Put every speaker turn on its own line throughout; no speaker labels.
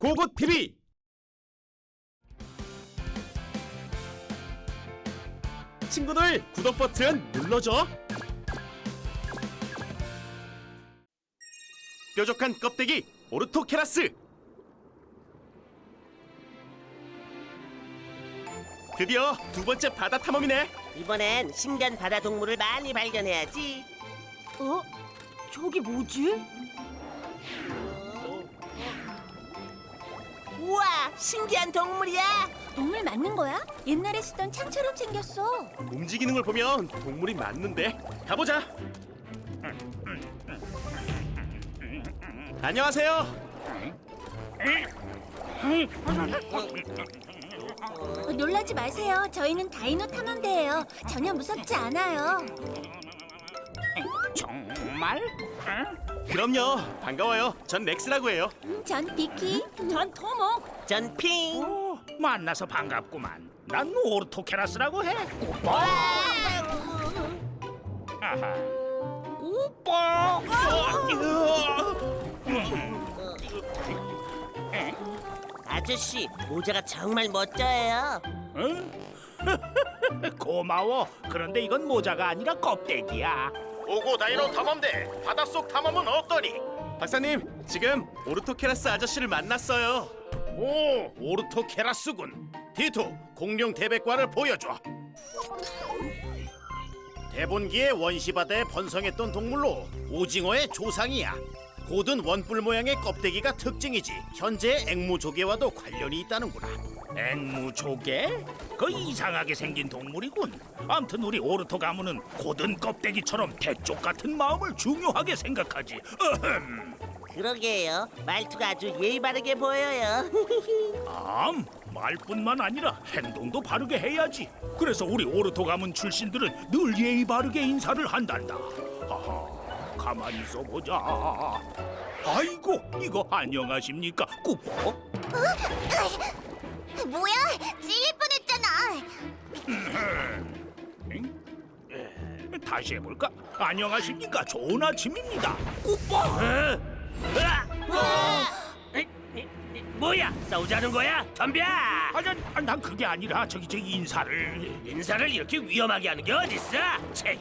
고고 TV 친구들 구독 버튼 눌러줘. 뾰족한 껍데기 오르토케라스. 드디어 두 번째 바다 탐험이네.
이번엔 신기한 바다 동물을 많이 발견해야지.
어? 저기 뭐지?
신기한 동물이야.
동물 맞는 거야? 옛날에 쓰던 창처럼 생겼어.
움직이는 걸 보면 동물이 맞는데 가보자. 안녕하세요.
어, 놀라지 마세요. 저희는 다이노 탐험대예요. 전혀 무섭지 않아요.
정말?
그럼요. 반가워요. 전 렉스라고 해요.
음, 전 비키. 전 토목.
전 핑.
오, 만나서 반갑구만. 난 오르토케라스라고 해. 꼬뽀. 아하. 꼬뽀.
아저씨, 모자가 정말 멋져요.
응? 고마워. 그런데 이건 모자가 아니라 껍데기야.
오고 다이노 탐험대 바닷속 탐험은 없더니 박사님 지금 오르토케라스 아저씨를 만났어요
오, 오르토 케라스군. 디토, 공룡 대백과를 보여줘. 대본기의 원시바다에 번성했던 동물로 오징어의 조상이야. 고든 원뿔 모양의 껍데기가 특징이지. 현재 앵무조개와도 관련이 있다는구나.
앵무조개? 그 이상하게 생긴 동물이군. 암튼 우리 오르토 가문은 고든 껍데기처럼 대쪽 같은 마음을 중요하게 생각하지. 어흠.
그러게요. 말투가 아주 예의 바르게 보여요.
암 말뿐만 아니라 행동도 바르게 해야지. 그래서 우리 오르토 가문 출신들은 늘 예의 바르게 인사를 한단다. 하하, 가만히 있어 보자. 아이고, 이거 안녕하십니까, 꾸뽀?
뭐야? 찔릴 뻔했잖아.
응? 다시 해볼까? 안녕하십니까, 좋은 아침입니다, 꾸뽀.
뭐야 싸우자는 거야 덤벼
아니, 아니, 난 그게 아니라 저기 저 인사를.
인사를 이렇게 위험하게 하는 게 어딨어 채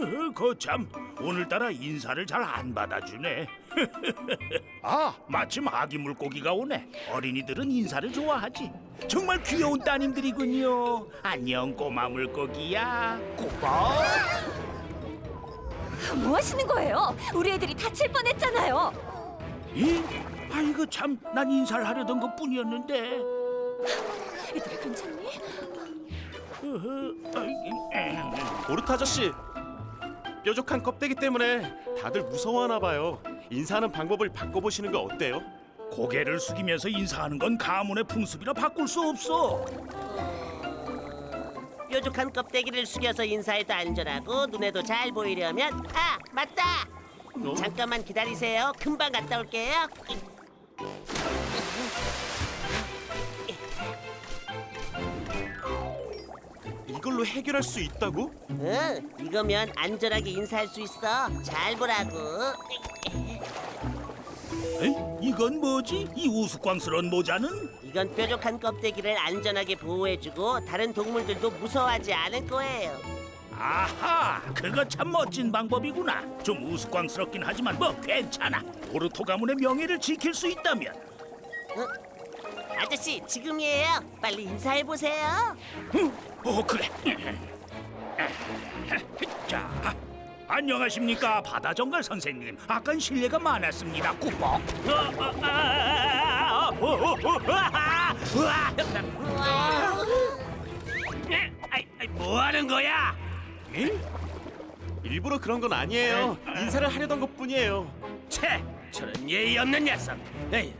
어, 거참 오늘따라 인사를 잘 안 받아주네. 아 마침 아기 물고기가 오네. 어린이들은 인사를 좋아하지. 정말 귀여운 따님들이군요. 안녕 꼬마 물고기야. 꼬빠.
뭐 하시는 거예요? 우리 애들이 다칠 뻔했잖아요.
이? 아이고 참 난 인사를 하려던 것 뿐이었는데.
애들아 괜찮니?
어허, 아이, em.
오르토 아저씨 뾰족한 껍데기 때문에 다들 무서워하나 봐요 인사하는 방법을 바꿔보시는 거 어때요?
고개를 숙이면서 인사하는 건 가문의 풍습이라 바꿀 수 없어.
뾰족한 껍데기를 숙여서 인사해도 안전하고 눈에도 잘 보이려면 아 맞다.
어?
잠깐만 기다리세요. 금방 갔다 올게요.
이걸로 해결할 수 있다고?
응, 이거면 안전하게 인사할 수 있어. 잘 보라고.
에이, 이건 뭐지? 이 우스꽝스러운 모자는?
이건 뾰족한 껍데기를 안전하게 보호해주고 다른 동물들도 무서워하지 않을 거예요.
아하, 그거 참 멋진 방법이구나. 좀 우스꽝스럽긴 하지만 뭐 괜찮아. 오르토 가문의 명예를 지킬 수 있다면.
아저씨, 지금이에요. 빨리 인사해 보세요.
어, 그래. 자, 안녕하십니까 바다 정갈 선생님. 아깐 실례가 많았습니다. 꾸벅. 어, 어, 아, 아, 아, 어, 어, 어, 아,
뭐 하는 거야
에?
일부러 그런 건 아니에요 인사를 하려던 것 뿐이에요
채 저런 예의 없는 녀석 에이,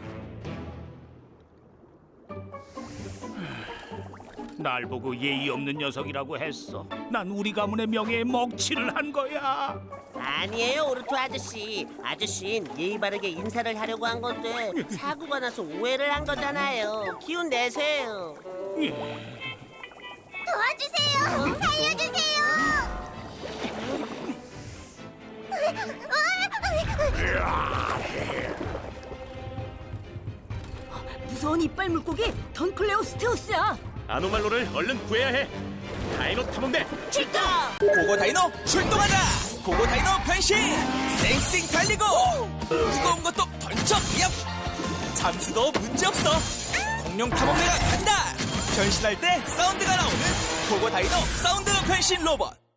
날 보고 예의 없는 녀석이라고 했어. 난 우리 가문의 명예에 먹칠을 한 거야.
아니에요, 오르토 아저씨. 아저씨는 예의 바르게 인사를 하려고 한 건데 사고가 나서 오해를 한 거잖아요. 기운 내세요.
도와주세요. 살려주세요.
무서운 이빨 물고기 던클레오스테우스야.
아노말로를 얼른 구해야 해. 다이노 탐험대
출동!
고고 다이노 출동하자! 고고 다이노 변신! 쌩쌩 달리고! 무거운 것도 던져! 얍! 잠수도 문제없어! 공룡 탐험대가 간다! 변신할 때 사운드가 나오는 고고 다이노 사운드 변신 로봇!